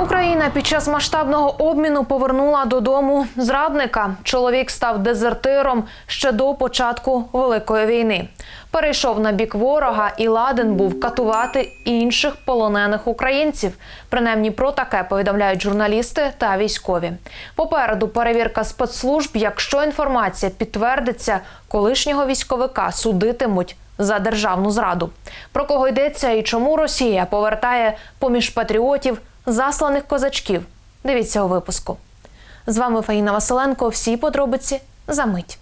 Україна під час масштабного обміну повернула додому зрадника. Чоловік став дезертиром ще до початку великої війни. Перейшов на бік ворога і ладен був катувати інших полонених українців. Принаймні про таке повідомляють журналісти та військові. Попереду перевірка спецслужб. Якщо інформація підтвердиться, колишнього військовика судитимуть за державну зраду. Про кого йдеться і чому Росія повертає поміж патріотів засланих козачків? Дивіться у випуску. З вами Фаїна Василенко. Всі подробиці за мить.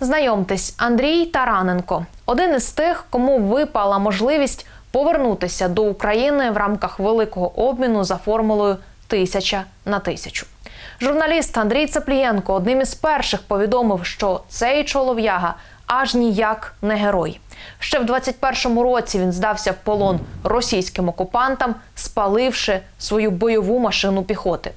Знайомтесь, Андрій Тараненко один із тих, кому випала можливість повернутися до України в рамках великого обміну за формулою тисяча на тисячу. Журналіст Андрій Цеплієнко одним із перших повідомив, що цей чолов'яга аж ніяк не герой. Ще в 21-му році він здався в полон російським окупантам, спаливши свою бойову машину піхоти.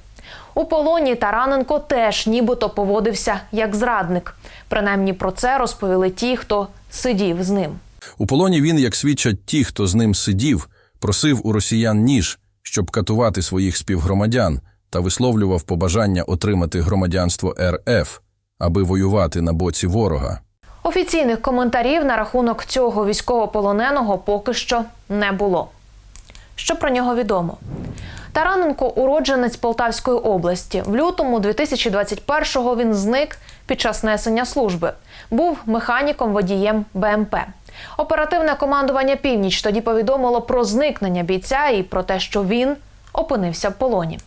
У полоні Тараненко теж нібито поводився як зрадник. Принаймні про це розповіли ті, хто сидів з ним. У полоні він, як свідчать ті, хто з ним сидів, просив у росіян ніж, щоб катувати своїх співгромадян, та висловлював побажання отримати громадянство РФ, аби воювати на боці ворога. Офіційних коментарів на рахунок цього військовополоненого поки що не було. Що про нього відомо? Тараненко уродженець Полтавської області. В лютому 2021-го він зник під час несення служби. Був механіком водієм БМП. Оперативне командування Північ тоді повідомило про зникнення бійця і про те, що він опинився в полоні.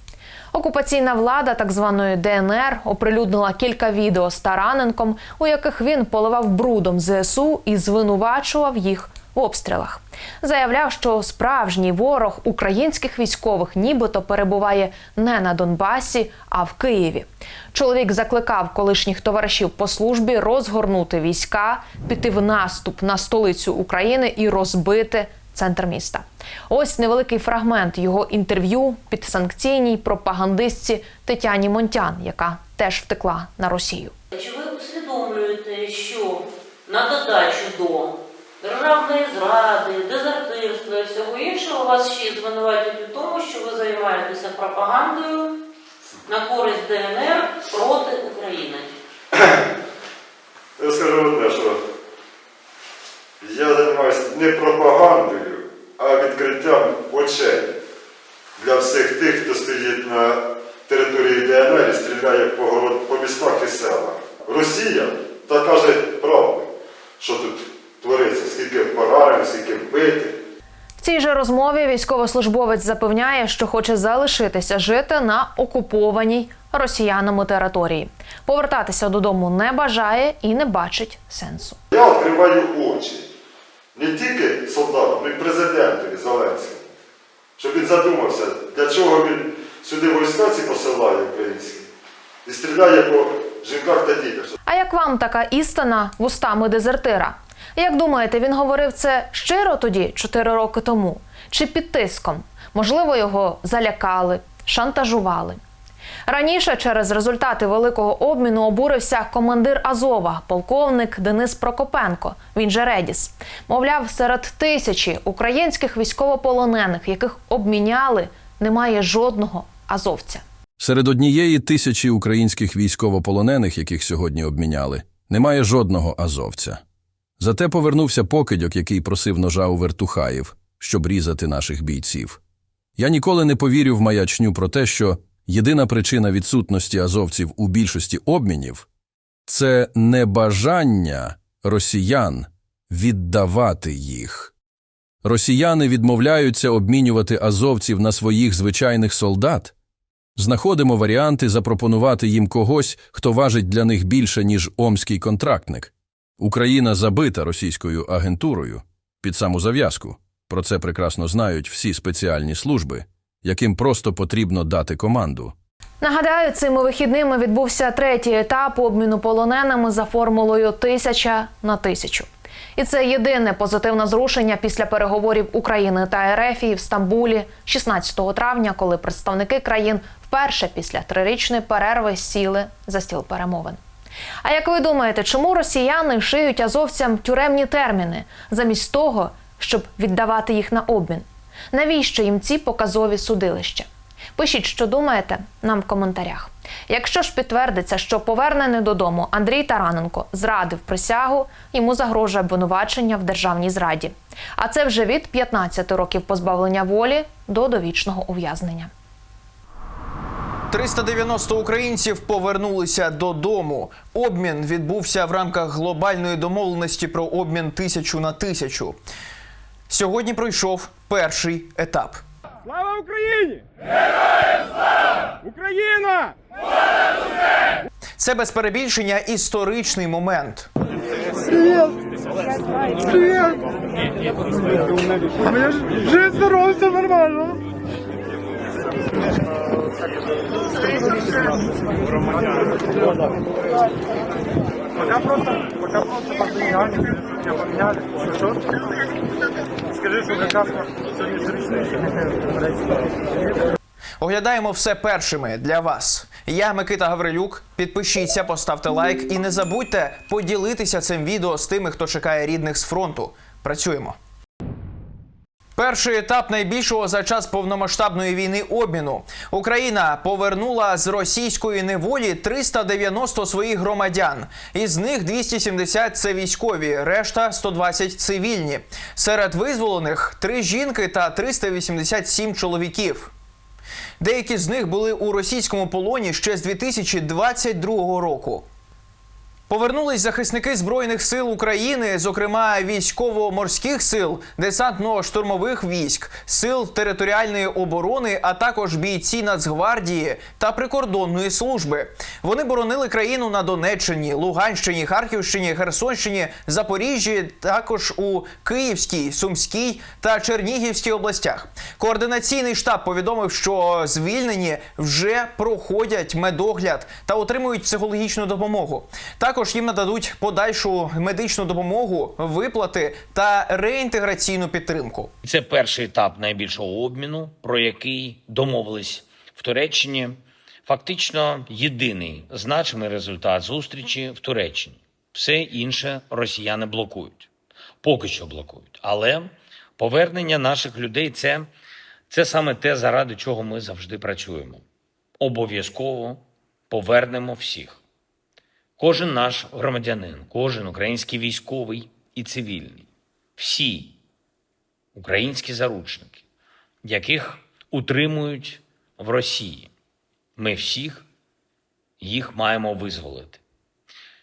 Окупаційна влада так званої ДНР оприлюднила кілька відео з Тараненком, у яких він поливав брудом ЗСУ і звинувачував їх в обстрілах. Заявляв, що справжній ворог українських військових нібито перебуває не на Донбасі, а в Києві. Чоловік закликав колишніх товаришів по службі розгорнути війська, піти в наступ на столицю України і розбити центр міста. Ось невеликий фрагмент його інтерв'ю під санкційній пропагандистці Тетяні Монтян, яка теж втекла на Росію. Чи ви усвідомлюєте, що на додачу до державної зради, дезертирства і всього іншого вас ще звинуватять у тому, що ви займаєтеся пропагандою на користь ДНР проти України? Я скажу одне, що я займаюся не пропагандою, а відкриттям очей для всіх тих, хто стоїть на території ДНР і стріляє по, город, по містах і селах. Росія та каже правду, що тут твориться, скільки поранених, скільки вбитих. В цій же розмові військовослужбовець запевняє, що хоче залишитися жити на окупованій росіянами території. Повертатися додому не бажає і не бачить сенсу. Я відкриваю очі не тільки солдатам, але й президентові Зеленському, щоб він задумався, для чого він сюди війська ці посилає українські і стріляє по жінках та дітях. А як вам така істина вустами дезертира? Як думаєте, він говорив це щиро тоді, 4 роки тому, чи під тиском? Можливо, його залякали, шантажували. Раніше через результати великого обміну обурився командир Азова, полковник Денис Прокопенко. Він же Редіс. Мовляв, серед тисячі українських військовополонених, яких обміняли, немає жодного азовця. Серед однієї тисячі українських військовополонених, яких сьогодні обміняли, немає жодного азовця. Зате повернувся покидьок, який просив ножа у вертухаїв, щоб різати наших бійців. Я ніколи не повірю в маячню про те, що єдина причина відсутності азовців у більшості обмінів це небажання росіян віддавати їх. Росіяни відмовляються обмінювати азовців на своїх звичайних солдат. Знаходимо варіанти запропонувати їм когось, хто важить для них більше, ніж омський контрактник. Україна забита російською агентурою під саму зав'язку. Про це прекрасно знають всі спеціальні служби, яким просто потрібно дати команду. Нагадаю, цими вихідними відбувся третій етап обміну полоненими за формулою тисяча на тисячу. І це єдине позитивне зрушення після переговорів України та РФ в Стамбулі 16 травня, коли представники країн вперше після трирічної перерви сіли за стіл перемовин. А як ви думаєте, чому росіяни шиють азовцям тюремні терміни замість того, щоб віддавати їх на обмін? Навіщо їм ці показові судилища? Пишіть, що думаєте, нам в коментарях. Якщо ж підтвердиться, що повернений додому Андрій Тараненко зрадив присягу, йому загрожує обвинувачення в державній зраді. А це вже від 15 років позбавлення волі до довічного ув'язнення. 390 українців повернулися додому. Обмін відбувся в рамках глобальної домовленості про обмін тисячу на тисячу. Сьогодні пройшов перший етап. Слава Україні! Героям слава! Україна! Це без перебільшення історичний момент. Жив все нормально. Пока просто, пока просто поменяли, меня поменяли. Скажи, що как раз сегодня зручно. Оглядаємо все першими для вас. Я Микита Гаврилюк. Підпишіться, поставте лайк і не забудьте поділитися цим відео з тими, хто чекає рідних з фронту. Працюємо. Перший етап найбільшого за час повномасштабної війни обміну. Україна повернула з російської неволі 390 своїх громадян. Із них 270 – це військові, решта 120 – цивільні. Серед визволених три жінки та 387 чоловіків. Деякі з них були у російському полоні ще з 2022 року. Повернулись захисники Збройних сил України, зокрема військово-морських сил, десантно-штурмових військ, сил територіальної оборони, а також бійці Нацгвардії та прикордонної служби. Вони боронили країну на Донеччині, Луганщині, Харківщині, Херсонщині, Запоріжжі, також у Київській, Сумській та Чернігівській областях. Координаційний штаб повідомив, що звільнені вже проходять медогляд та отримують психологічну допомогу. Також їм нададуть подальшу медичну допомогу, виплати та реінтеграційну підтримку. Це перший етап найбільшого обміну, про який домовились в Туреччині. Фактично єдиний значимий результат зустрічі в Туреччині. Все інше росіяни блокують, поки що блокують. Але повернення наших людей це, це саме те, заради чого ми завжди працюємо. Обов'язково повернемо всіх. Кожен наш громадянин, кожен український військовий і цивільний, всі українські заручники, яких утримують в Росії. Ми всіх їх маємо визволити.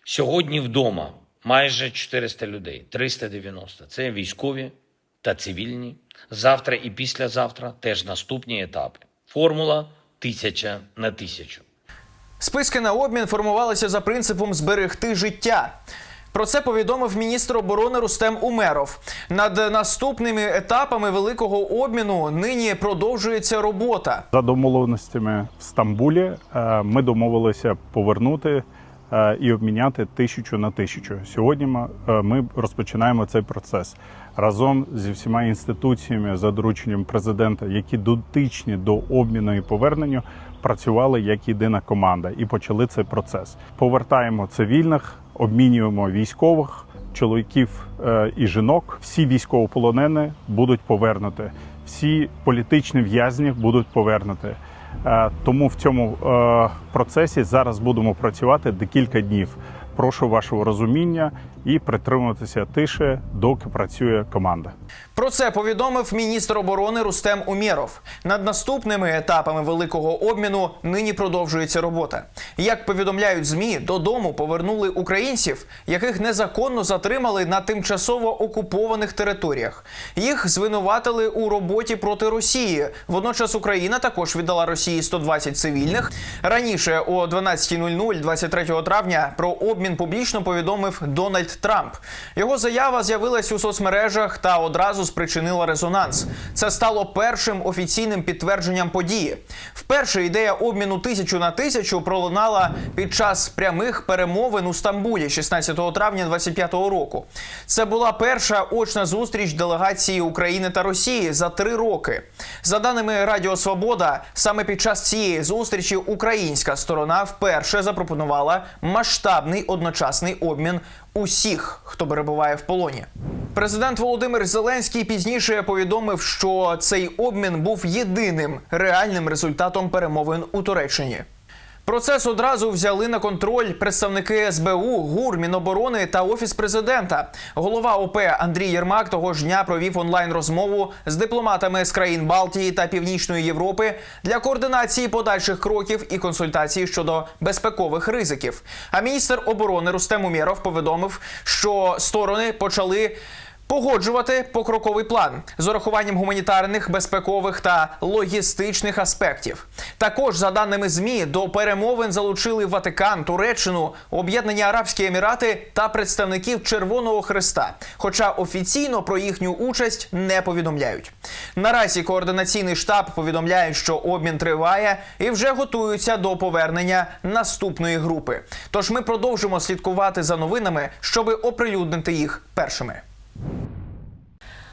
Сьогодні вдома майже 400 людей, 390 – це військові та цивільні. Завтра і післязавтра теж наступні етапи. Формула тисяча на тисячу. Списки на обмін формувалися за принципом зберегти життя. Про це повідомив міністр оборони Рустем Умеров. Над наступними етапами великого обміну нині продовжується робота. За домовленостями в Стамбулі е, ми домовилися повернути е, і обміняти тисячу на тисячу. Сьогодні е, ми розпочинаємо цей процес разом зі всіма інституціями за дорученням президента, які дотичні до обміну і повернення, працювали як єдина команда і почали цей процес. Повертаємо цивільних, обмінюємо військових. Чоловіків е, і жінок, всі військовополонені будуть повернуті, всі політичні в'язні будуть повернуті. Е, Тому в цьому е, процесі зараз будемо працювати декілька днів. Прошу вашого розуміння і притримуватися тиші, доки працює команда. Про це повідомив міністр оборони Рустем Умєров. Над наступними етапами великого обміну нині продовжується робота. Як повідомляють змі, додому повернули українців, яких незаконно затримали на тимчасово окупованих територіях. Їх звинуватили у роботі проти Росії. Водночас Україна також віддала Росії 120 цивільних. Раніше о 12.00 23 травня про обмін публічно повідомив Дональд Трамп. Його заява з'явилась у соцмережах та одразу спричинила резонанс. Це стало першим офіційним підтвердженням події. Вперше ідея обміну тисячу на тисячу пролунала під час прямих перемовин у Стамбулі 16 травня 2025 року. Це була перша очна зустріч делегації України та Росії за три роки. За даними Радіо Свобода, саме під час цієї зустрічі українська сторона вперше запропонувала масштабний одночасний обмін усіх, хто перебуває в полоні. Президент Володимир Зеленський пізніше повідомив, що цей обмін був єдиним реальним результатом перемовин у Туреччині. Процес одразу взяли на контроль представники СБУ, ГУР, Міноборони та Офіс президента. Голова ОП Андрій Єрмак того ж дня провів онлайн розмову з дипломатами з країн Балтії та Північної Європи для координації подальших кроків і консультацій щодо безпекових ризиків. А міністр оборони Рустем Умєров повідомив, що сторони почали. Погоджувати покроковий план з урахуванням гуманітарних, безпекових та логістичних аспектів. Також, за даними змі, до перемовин залучили Ватикан, Туреччину, Об'єднані Арабські Емірати та представників Червоного Христа. Хоча офіційно про їхню участь не повідомляють. Наразі координаційний штаб повідомляє, що обмін триває і вже готуються до повернення наступної групи. Тож ми продовжимо слідкувати за новинами, щоби оприлюднити їх першими.